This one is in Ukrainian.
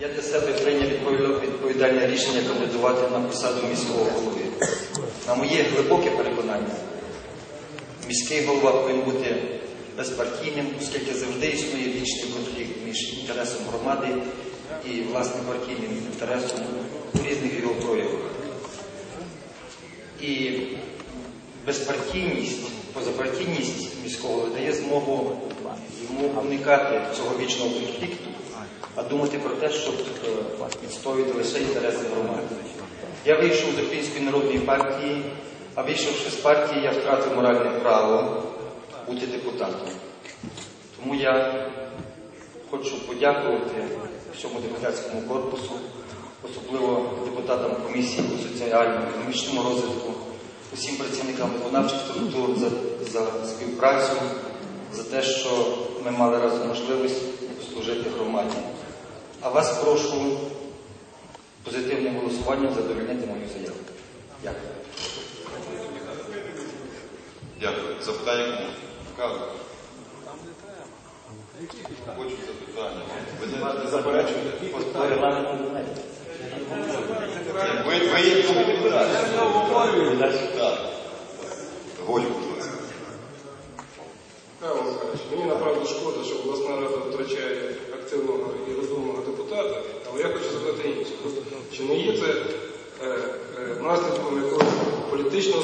Я для себе прийняв відповідальне рішення кандидувати на посаду міського голови. На моє глибоке переконання, міський голова повинен бути безпартійним, оскільки завжди існує вічний конфлікт між інтересом громади і власним партійним інтересом у різних його проявах. І безпартійність, позапартійність міського дає змогу йому уникати цього вічного конфлікту, а думати про те, щоб е, відстоювати лише інтереси громади. Я вийшов з Української народної партії, а вийшовши з партії, я втратив моральне право бути депутатом. Тому я хочу подякувати всьому депутатському корпусу, особливо депутатам комісії по соціальному економічному розвитку, усім працівникам виконавчих структур за, за співпрацю, за те, що ми мали разом можливість служити громаді. А вас прошу позитивним голосуванням задовольнити мою заяву. Дякую. Дякую. Запитання кому? Вказуй. Хочу запитання. Ви не заперечуєте? Не знаю. Ви, ви є новий депутат. Так. Голю, будь ласка. Мені направду шкода, що обласна рада втрачає активного і розумного депутата, але я хочу запитати інше. Чи не є це е, е, наслідком якогось політичного